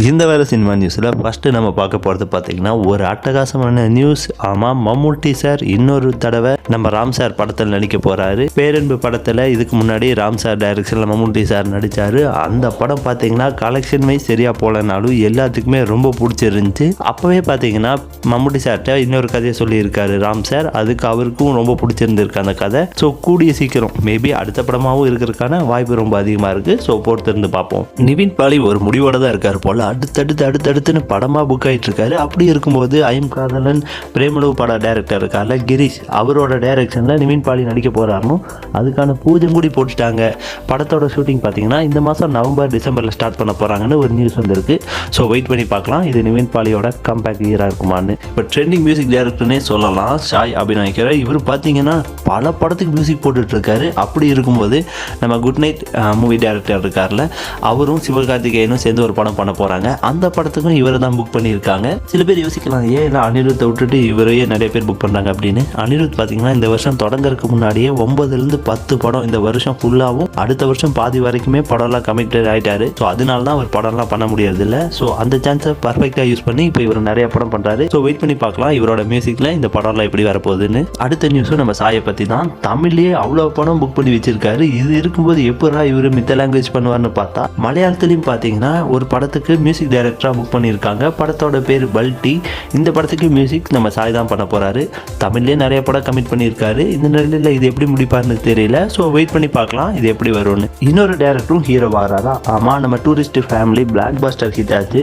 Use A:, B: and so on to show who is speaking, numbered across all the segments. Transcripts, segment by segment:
A: இந்த வேலை சினிமா நியூஸில் ஃபஸ்ட்டு நம்ம பார்க்க போகிறது பார்த்தீங்கன்னா ஒரு அட்டகாசமான நியூஸ் ஆமாம் மம்முட்டி சார் இன்னொரு தடவை நம்ம ராம் சார் படத்தில் நடிக்க போகிறாரு பேரன்பு படத்தில் இதுக்கு முன்னாடி ராம் சார் டைரக்ஷனில் மம்முட்டி சார் நடித்தார் அந்த படம் பார்த்தீங்கன்னா கலெக்ஷன் வைஸ் சரியாக போகலனாலும் எல்லாத்துக்குமே ரொம்ப பிடிச்சிருந்துச்சு. அப்போவே பார்த்தீங்கன்னா மம்முட்டி சார்கிட்ட இன்னொரு கதையை சொல்லியிருக்காரு ராம் சார். அதுக்கு அவருக்கும் ரொம்ப பிடிச்சிருந்திருக்கு அந்த கதை. ஸோ கூடிய சீக்கிரம் மேபி அடுத்த படமாகவும் இருக்கிறதுக்கான வாய்ப்பு ரொம்ப அதிகமாக இருக்குது ஸோ பொறுத்திருந்து பார்ப்போம். நிவின் பாலி ஒரு முடிவோட தான் இருக்கார் போல். அடுத்தடுத்து அடுத்தடுத்துன்னு படமாக புக் ஆகிட்டு இருக்காரு. அப்படி இருக்கும்போது ஐம் காதலன் பிரேமலு பட டேரக்டர் இருக்கார்ல கிரீஷ் அவரோட டைரக்ஷனில் நிவின் பாலி நடிக்க போகிறாருன்னு அதுக்கான பூஜை கூடி போட்டுட்டாங்க. படத்தோட ஷூட்டிங் பார்த்தீங்கன்னா இந்த மாதம் நவம்பர் டிசம்பரில் ஸ்டார்ட் பண்ண போகிறாங்கன்னு ஒரு நியூஸ் வந்திருக்கு. ஸோ வெயிட் பண்ணி பார்க்கலாம். இது நிவின் பாலியோட கம்பேக் இயராக இருக்குமான்னு. இப்போ ட்ரெண்டிங் மியூசிக் டைரக்டர்னே சொல்லலாம். ஷாய் அபிநயிக்கிற இவர் பார்த்தீங்கன்னா பல படத்துக்கு மியூசிக் போட்டுட்ருக்காரு அப்படி இருக்கும்போது நம்ம குட் நைட் மூவி டைரக்டர் இருக்கார்ல அவரும் சிவகார்த்திகேயனும் சேர்ந்து ஒரு படம் பண்ண போகிறாங்க அந்த படத்துக்கும் இவரை தான் புக் பண்ணியிருக்காங்க. சில பேர் யோசிக்கலாம் ஏன் இல்லை அனிருத்தை விட்டுட்டு இவரையே நிறைய பேர் புக் பண்ணுறாங்க அப்படின்னு. அனிருத் பார்த்தீங்கன்னா இந்த வருஷம் தொடங்கறதுக்கு முன்னாடியே ஒன்பதுலேருந்து பத்து படம் இந்த வருஷம் ஃபுல்லாகவும் அடுத்த வருஷம் பாதி வரைக்குமே படம்லாம் கமிட்டட் ஆயிட்டாரு. ஸோ அதனால தான் அவர் படம்லாம் பண்ண முடியாது இல்லை ஸோ அந்த சான்ஸை பர்ஃபெக்டாக யூஸ் பண்ணி இப்போ இவர் நிறைய படம் பண்ணுறாரு ஸோ வெயிட் பண்ணி பார்க்கலாம் இவரோட மியூசிக்கில் இந்த படம்லாம் எப்படி வரப்போகுதுன்னு. அடுத்த நியூஸும் நம்ம சாயை பற்றி தான். தமிழ்லேயே அவ்வளோ படம் புக் பண்ணி வச்சிருக்காரு. இது இருக்கும்போது எப்படா இவர் மித்த லாங்குவேஜ் பண்ணுவார்னு பார்த்தா மலையாளத்துலேயும் பார்த்தீங்கன்னா ஒரு படத்துக்கு மியூசிக் டைரக்டராக புக் பண்ணியிருக்காங்க. படத்தோட பேர் பல்டி. இந்த படத்துக்கு மியூசிக் நம்ம சாய் தான் பண்ண போகிறாரு தமிழ்லேயே நிறைய படம் கமிட் பண்ணியிருக்காரு. இந்த நிலையில் இது எப்படி முடிப்பார்னு தெரியல. ஸோ வெயிட் பண்ணி பார்க்கலாம். இது எப்படி வரும்னு. இன்னொரு டேரக்டரும் ஹீரோ வாராரா? ஆமாம் நம்ம tourist family blockbuster hit ஆச்சு.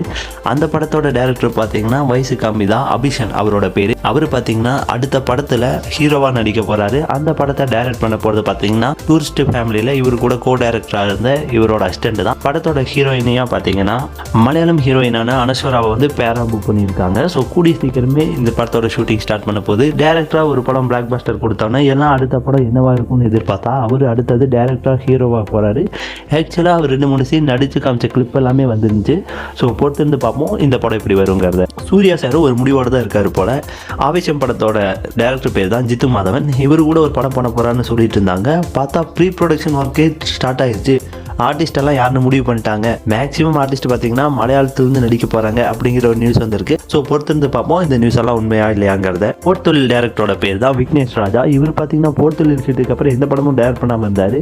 A: அந்த படத்தோட டேரக்டர் பார்த்தீங்கன்னா வயசு கம்மி தான். அபிஷன் அவரோட பேர். அவர் பார்த்தீங்கன்னா அடுத்த படத்தில் ஹீரோவாக நடிக்க போகிறாரு அந்த படத்தை டைரக்ட் பண்ண போகிறது பார்த்தீங்கன்னா டூரிஸ்ட் ஃபேமிலியில் இவர் கூட கோ டைரக்டராக இருந்த இவரோட அசிஸ்டண்ட் தான். படத்தோட ஹீரோயினியாக பார்த்தீங்கன்னா மலையாளம் ஹீரோயினான அனஸ்வராவை வந்து பேரா புக் பண்ணியிருக்காங்க. ஸோ கூடிய சீக்கிரமே இந்த படத்தோட ஷூட்டிங் ஸ்டார்ட் பண்ண போது டேரக்டராக ஒரு படம் பிளாக் பஸ்டர் கொடுத்தோன்னா எல்லாம் அடுத்த படம் என்னவா இருக்கும்னு எதிர்பார்த்தா அவர் அடுத்தது டேரக்டராக ஹீரோவாக போகிறாரு ஆக்சுவலாக அவர் ரெண்டு மூணு சீன் நடித்து காமிச்ச கிளிப் எல்லாமே வந்துருந்துச்சு. ஸோ பொறுத்திருந்து பார்ப்போம் இந்த படம் எப்படி வருங்கிறத. சூர்யா சாரும் ஒரு முடிவோடு தான் இருக்கார் போல. ஆவேசம் படத்தோட டேரக்டர் பேர் தான் ஜித்து மாதவன். இவர் கூட ஒரு படம் பண்ண போகிறான்னு சொல்லிட்டு இருந்தாங்க. பார்த்தா ப்ரீ ப்ரொடக்ஷன் ஒர்க்கே ஸ்டார்ட் ஆயிடுச்சு ஆர்டிஸ்ட் எல்லாம் யாருன்னு முடிவு பண்ணிட்டாங்க. மேக்ஸிமம் ஆர்டிஸ்ட் பார்த்தீங்கன்னா மலையாளத்துலேருந்து நடிக்க போகிறாங்க அப்படிங்கிற ஒரு நியூஸ் வந்திருக்கு. ஸோ பொறுத்திருந்து பார்ப்போம் இந்த நியூஸ் எல்லாம் உண்மையா இல்லையாங்கிறத. போர்த்தொழில் டேரக்டரோட பேர் தான் விக்னேஷ் ராஜா. இவர் பார்த்தீங்கன்னா போர்த்தொழில் ஷூட்டுக்கு அப்புறம் எந்த படமும் டேரக்ட் பண்ணாமல் இருந்தார்.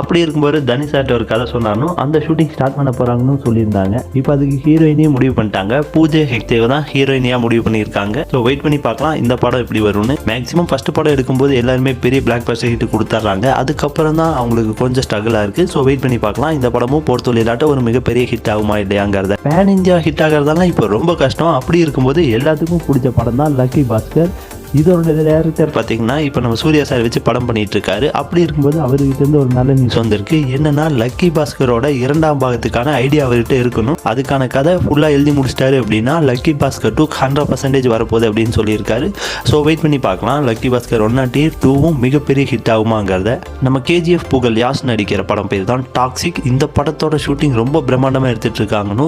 A: அப்படி இருக்கும்போது தனுஷ் சார்ட்ட ஒரு கதை சொன்னாலும் அந்த ஷூட்டிங் ஸ்டார்ட் பண்ண போகிறாங்கன்னு சொல்லியிருந்தாங்க. இப்போ அதுக்கு ஹீரோயினையும் முடிவு பண்ணிட்டாங்க. பூஜை ஹெக்டேவ் தான் ஹீரோயினியாக முடிவு பண்ணியிருக்காங்க. ஸோ வெயிட் பண்ணி பார்க்கலாம் இந்த படம் எப்படி வரும்னு. மேக்ஸிமம் ஃபர்ஸ்ட் படம் எடுக்கும்போது எல்லாருமே பெரிய பிளாக் பஸ்டர் ஹிட் கொடுத்துட்றாங்க அதுக்கப்புறம் தான் அவங்களுக்கு கொஞ்சம் ஸ்ட்ரகிளாக இருக்குது ஸோ வெயிட் பண்ணி பார்க்கலாம். இந்த படமும் பொறுத்தொழிலாட்ட ஒரு மிகப்பெரிய ஹிட் ஆகுமா இல்லையாங்கிறத. பேன் இந்தியா ஹிட் ஆகிறதெல்லாம் இப்போ ரொம்ப கஷ்டம். அப்படி இருக்கும்போது எல்லாத்துக்கும் பிடிச்ச படம் தான் லக்கி பாஸ்கர் இதோட டேரக்டர் பார்த்தீங்கன்னா இப்போ நம்ம சூர்யா சார் வச்சு படம் பண்ணிட்டு இருக்காரு அப்படி இருக்கும்போது அவர்கிட்ட ஒரு நல்ல நியூஸ் வந்திருக்கு. என்னன்னா லக்கி பாஸ்கரோட இரண்டாம் பாகத்துக்கான ஐடியா அவர்கிட்ட இருக்கணும். அதுக்கான கதை ஃபுல்லாக எழுதி முடிச்சிட்டாரு அப்படின்னா lucky Baskhar two hundred percentage வரப்போகுது அப்படின்னு சொல்லியிருக்காரு. ஸோ வெயிட் பண்ணி பார்க்கலாம். லக்கி பாஸ்கர் ஒன் ஒன்னாட்டி டூவும் மிகப்பெரிய ஹிட் ஆகுமாங்கிறத. நம்ம கேஜிஎஃப் புகழ் யாஸ் நடிக்கிற படம் பேர் தான் டாக்ஸிக் இந்த படத்தோட ஷூட்டிங் ரொம்ப பிரம்மாண்டமாக எடுத்துட்டு இருக்காங்கன்னு.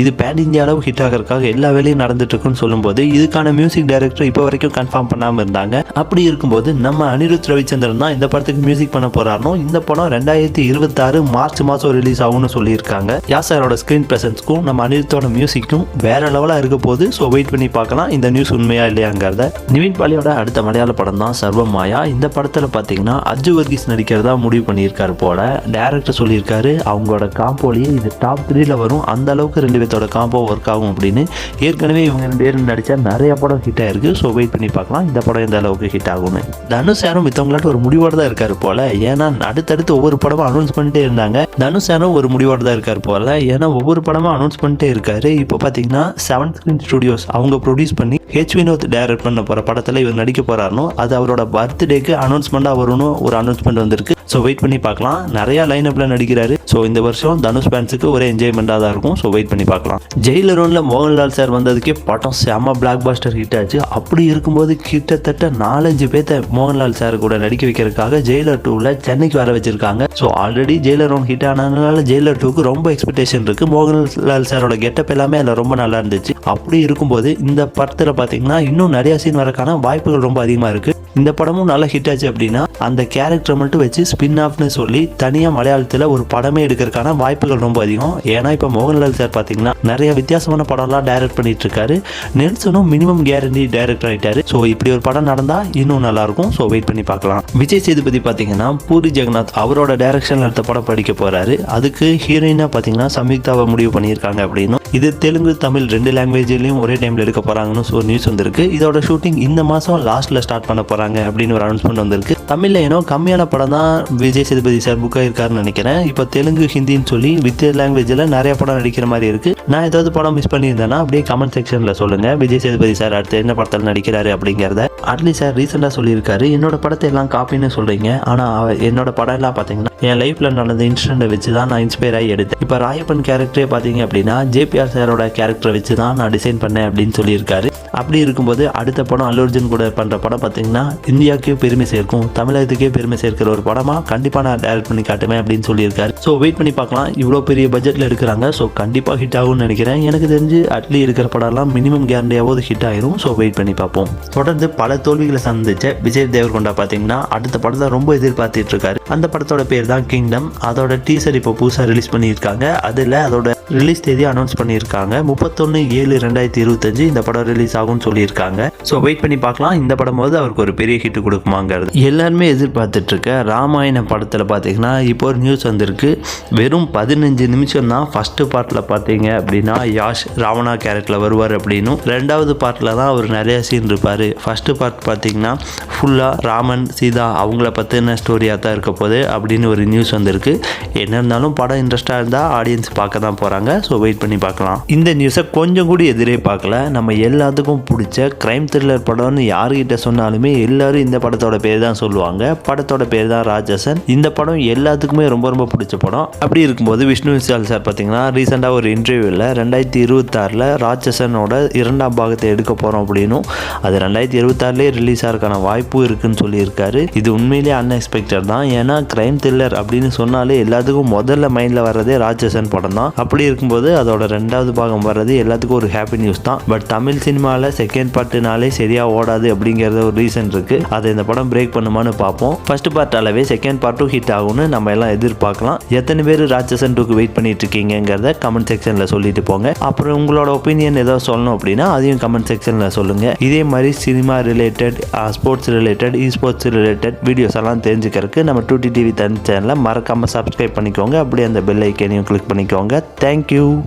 A: இது பேன் இந்தியா அளவு ஹிட் ஆகிறதுக்காக எல்லா வேலையும் நடந்துட்டு இருக்குன்னு சொல்லும்போது இதுக்கான மியூசிக் டைரக்டர் இப்போ வரைக்கும் கன்ஃபார்ம் பண்ணாமல் இருந்தாங்க. அப்படி இருக்கும்போது நம்ம அனிருத் ரவிச்சந்திரன் தான் இந்த படத்துக்கு மியூசிக் பண்ண போறாருனோ இந்த படம் ரெண்டாயிரத்தி இருபத்தாறு மார்ச் மாதம் ரிலீஸ் ஆகும்னு சொல்லியிருக்காங்க. யாசரோட ஸ்க்ரீன் ப்ரெசன்ஸ்க்கும் நம்ம அனிருத்தோட மியூசிக்கும் வேற லெவலாக இருக்க போது ஸோ வெயிட் பண்ணி பார்க்கலாம் இந்த நியூஸ் உண்மையா இல்லையாங்கிறத. நிவின் பாலியோட அடுத்த மலையாள படம் தான் சர்வமாயா. இந்த படத்தில் பார்த்தீங்கன்னா அஜு வர்கீஸ் நடிக்கிறதா முடிவு பண்ணியிருக்காரு போல. டேரக்டர் சொல்லியிருக்காரு அவங்களோட காம்போலேயே இது டாப் த்ரீல வரும். அந்த அளவுக்கு ரெண்டு பேர்த்தோட காம்போ ஒர்க் ஆகும் அப்படின்னு. ஏற்கனவே இவங்க ரெண்டு பேரும் நடிச்சா நிறைய படம் ஹிட் ஆயிருக்கு. ஸோ வெயிட் பண்ணி பார்க்கலாம். இந்த படம் எந்த அளவுக்கு ஹிட் ஆகும்னு. தனுஷ் யாரும் மித்தவங்களாட்ட ஒரு முடிவோடு தான் இருக்காரு போல. ஏன்னா அடுத்தடுத்து ஒவ்வொரு படமும் அனௌன்ஸ் பண்ணிட்டே இருந்தாங்க. தனுஷ் யாரும் ஒரு முடிவோடு தான் இருக்காரு போல. ஏன்னா ஒவ்வொரு படமும் அனௌன்ஸ் பண்ணிட்டே இருக்காரு. இப்போ பார்த்தீங்கன்னா செவன் ஸ்கிரீன் ஸ்டுடியோஸ் அவங்க ப்ரொடியூஸ் பண்ணி ஹெச் வினோத் டைரக்ட் பண்ண போகிற படத்தில் இவர் நடிக்க போறாருனோ அது அவரோட பர்த்டேக்கு அனௌன்ஸ்மெண்ட்டாக வரும்னு ஒரு அனௌன்ஸ்மெண்ட் வந்திருக்கு. ஸோ வெயிட் பண்ணி பார்க்கலாம். நிறையா லைனப்பில் நடிக்கிறாரு. ஸோ இந்த வருஷம் தனுஷ் ஃபேன்ஸுக்கு ஒரே என்ஜாய்மெண்ட்டாக தான் இருக்கும். ஸோ வெயிட் பண்ணி பார்க்கலாம். ஜெயிலர் ஒன்ல மோகன்லால் சார் வந்ததுக்கே படம் செம்ம பிளாக் பாஸ்டர் ஹிட் ஆச்சு. அப்படி இருக்கும்போது கிட்டத்தட்ட நாலஞ்சு பேர்த்த மோகன்லால் சார் கூட நடிக்க வைக்கிறதுக்காக ஜெயிலர் டூவில் சென்னைக்கு வர வச்சிருக்காங்க. So already Jailer one hit ஆனதுனால ஜெயிலர் டூக்கு ரொம்ப எக்ஸ்பெக்டேஷன் இருக்கு. மோகன்லால் சாரோட கெட்டப் எல்லாமே அதில் ரொம்ப நல்லா இருந்துச்சு. அப்படி இருக்கும்போது இந்த படத்தில் பார்த்தீங்கன்னா இன்னும் நிறைய சீன் வரக்கான வாய்ப்புகள் ரொம்ப அதிகமாக இருக்குது இந்த படமும் நல்லா ஹிட் ஆச்சு அப்படின்னா அந்த கேரக்டரை மட்டும் வச்சு ஸ்பின் ஆஃப்னு சொல்லி தனியாக மலையாளத்தில் ஒரு படமே எடுக்கிறதுக்கான வாய்ப்புகள் ரொம்ப அதிகம். ஏன்னா இப்போ மோகன்லால் சார் பார்த்தீங்கன்னா நிறைய வித்தியாசமான படம்லாம் டைரக்ட் பண்ணிட்டு இருக்காரு. நெல்சனும் மினிமம் கேரண்டி டைரக்டர் ஆயிட்டாரு. ஸோ இப்படி ஒரு படம் நடந்தால் இன்னும் நல்லாயிருக்கும் ஸோ வெயிட் பண்ணி பார்க்கலாம். விஜய் சேதுபதி பார்த்தீங்கன்னா பூரி ஜெகநாத் அவரோட டைரக்ஷனில் எடுத்த படம் படிக்க போகிறாரு அதுக்கு ஹீரோயினாக பார்த்தீங்கன்னா சம்யுக்தாவை முடிவு பண்ணியிருக்காங்க அப்படின்னும் இது தெலுங்கு தமிழ் ரெண்டு லாங்குவேஜ்லையும் ஒரே டைமில் எடுக்க போகிறாங்கன்னு ஒரு நியூஸ் வந்திருக்கு. இதோட ஷூட்டிங் இந்த மாதம் லாஸ்ட்டில் ஸ்டார்ட் பண்ண போகிறாங்க அப்படின்னு ஒரு அனௌன்ஸ்மெண்ட் வந்திருக்கு. தமிழில் ஏனோ கம்மியான படம் தான் விஜய் சேதுபதி சார் புக் ஆயிருக்காருன்னு நினைக்கிறேன். இப்போ தெலுங்கு ஹிந்தின்னு சொல்லி வித் லாங்குவேஜில் நிறைய படம் நடிக்கிற மாதிரி இருக்குது நான் ஏதாவது படம் மிஸ் பண்ணியிருந்தேன்னா அப்படியே கமெண்ட் செக்ஷனில் சொல்லுங்கள் விஜய் சேதுபதி சார் அடுத்து என்ன படத்தில் நடிக்கிறாரு அப்படிங்கிறத. அட்லி சார் ரீசெண்டாக சொல்லியிருக்காரு. என்னோட படத்தை எல்லாம் காப்பின்னு சொல்கிறீங்க ஆனால் என்னோட படம் எல்லாம் பார்த்தீங்கன்னா என் லைஃப்பில் நடந்த இன்சிடென்ட்டை வச்சு தான் நான் இன்ஸ்பயர் ஆகி எடுத்தேன். இப்போ ராயப்பன் கேரக்டரே பார்த்தீங்க அப்படின்னா ஜேபிஆர் சாரோட கேரக்டரை வச்சு தான் நான் டிசைன் பண்ணேன் அப்படின்னு சொல்லியிருக்காரு. அப்படி இருக்கும்போது அடுத்த படம் அல்லு அர்ஜுன் கூட பண்ணுற படம் பார்த்தீங்கன்னா இந்தியாவுக்கே பெருமை சேர்க்கும் தமிழகத்துக்கே பெருமை சேர்க்கிற ஒரு படமாக கண்டிப்பாக நான் டைரக்ட் பண்ணி காட்டுவேன் அப்படின்னு சொல்லியிருக்காரு. ஸோ வெயிட் பண்ணி பார்க்கலாம். இவ்வளோ பெரிய பட்ஜெட்டில் எடுக்கிறாங்க ஸோ கண்டிப்பாக ஹிட் ஆகும்னு நினைக்கிறேன். எனக்கு தெரிஞ்சு அட்லி இருக்கிற படம்லாம் மினிமம் கேரண்டியாவது ஹிட் ஆயிரும். ஸோ வெயிட் பண்ணி பார்ப்போம். தொடர்ந்து பல தோல்விகளை சந்திச்ச விஜய் தேவர்கொண்டா பார்த்தீங்கன்னா அடுத்த படத்தை ரொம்ப எதிர்பார்த்துட்டு இருக்காரு. அந்த படத்தோட பேர் தான் கிங்டம் அதோட டீசர் இப்போ புதுசாக ரிலீஸ் பண்ணியிருக்காங்க. அதில் அதோட ரிலீஸ் தேதி அனௌன்ஸ் பண்ணியிருக்காங்க. முப்பத்தொன்று ஏழு ரெண்டாயிரத்தி இருபத்தஞ்சு இந்த படம் ரிலீஸ் ஆகும்னு சொல்லியிருக்காங்க. ஸோ வெயிட் பண்ணி பார்க்கலாம். இந்த படம் போது அவருக்கு ஒரு பெரிய ஹிட் கொடுக்குமாங்கிறது. எல்லாருமே எதிர்பார்த்துட்டு இருக்க ராமாயண படத்தில் பார்த்தீங்கன்னா இப்போ ஒரு நியூஸ் வந்திருக்கு. வெறும் பதினஞ்சு நிமிஷம் தான் ஃபஸ்ட்டு பார்ட்டில் பார்த்தீங்க அப்படின்னா யாஷ் ராவணா கேரக்டரில் வருவார் அப்படின்னும். ரெண்டாவது பார்ட்டில் தான் அவர் நிறைய சீன் இருப்பார். ஃபஸ்ட்டு பார்ட் பார்த்தீங்கன்னா ஃபுல்லாக ராமன் சீதா அவங்கள பற்றின ஸ்டோரியாக தான் இருக்க போகுது அப்படின்னு ஒரு நியூஸ் வந்திருக்கு. என்ன இருந்தாலும் படம் இன்ட்ரெஸ்டாக இருந்தால் ஆடியன்ஸ் பார்க்க தான் போகிறாங்க ஸோ வெயிட் பண்ணி பார்க்கலாம். இந்த நியூஸை கொஞ்சம் கூட எதிரே பார்க்கல. நம்ம எல்லாத்துக்கும் பிடிச்ச க்ரைம் த்ரில்லர் படம்னு யாருக்கிட்ட சொன்னாலுமே எல்லாரும் இந்த படத்தோட பேர் தான் சொல்லுவாங்க. படத்தோட பேர் தான் ராஜசன். இந்த படம் எல்லாத்துக்குமே ரொம்ப ரொம்ப பிடிச்ச படம். அப்படி இருக்கும்போது விஷ்ணு விஷால் சார் பார்த்தீங்கன்னா ரீசெண்டாக ஒரு இன்டர்வியூவில் ரெண்டாயிரத்தி இருபத்தாறில் ராட்சசனோட இரண்டாம் பாகத்தை எடுக்க போகிறோம் அப்படின்னும் அது ரெண்டாயிரத்தி இருபத்தாறுலேயே ரிலீஸ் ஆகிறதுக்கான வாய்ப்பு இருக்குன்னு சொல்லியிருக்காரு. இது உண்மையிலேயே அன்எக்ஸ்பெக்டட் தான். ஏன்னா கிரைம் த்ரில்லர் அப்படின்னு சொன்னாலே எல்லாத்துக்கும் முதல்ல மைண்டில் வர்றதே ராட்சசன் படம் தான். அப்படி இருக்கும்போது அதோட ரெண்டாவது பாகம் வர்றது எல்லாத்துக்கும் ஒரு ஹாப்பி நியூஸ் தான். பட் தமிழ் சினிமாவில் செகண்ட் பார்ட்டுனாலே சரியாக ஓடாது அப்படிங்கிறத ஒரு ரீசன் இருக்குது அதை இந்த படம் பிரேக் பண்ணுமான்னு பார்ப்போம். ஃபர்ஸ்ட் பார்ட் அளவே செகண்ட் பார்ட்டும் ஹிட் ஆகும்னு நம்ம எல்லாம் எதிர்பார்க்கலாம். எத்தனை பேர் ராட்சசன் டூக்கு வெயிட் பண்ணிட்டு இருக்கீங்கிறத கமெண்ட் செக்ஷனில் சொல்லிட்டு போங்க. அப்புறம் உங்களோட ஒப்பீனியன் ஏதோ சொல்லணும் அப்படின்னா அதையும் கமெண்ட் செக்ஷனில் சொல்லுங்கள் இதே மாதிரி cinema related sports related E sports related videos எல்லாம் தெரிஞ்சுக்கிறதுக்கு நம்ம டூடி டிவி தனி சேனலை மறக்காமல் சப்ஸ்கிரைப் பண்ணிக்கோங்க. அப்படியே அந்த பெல் ஐக்கனையும் கிளிக் பண்ணிக்கோங்க. Thank you.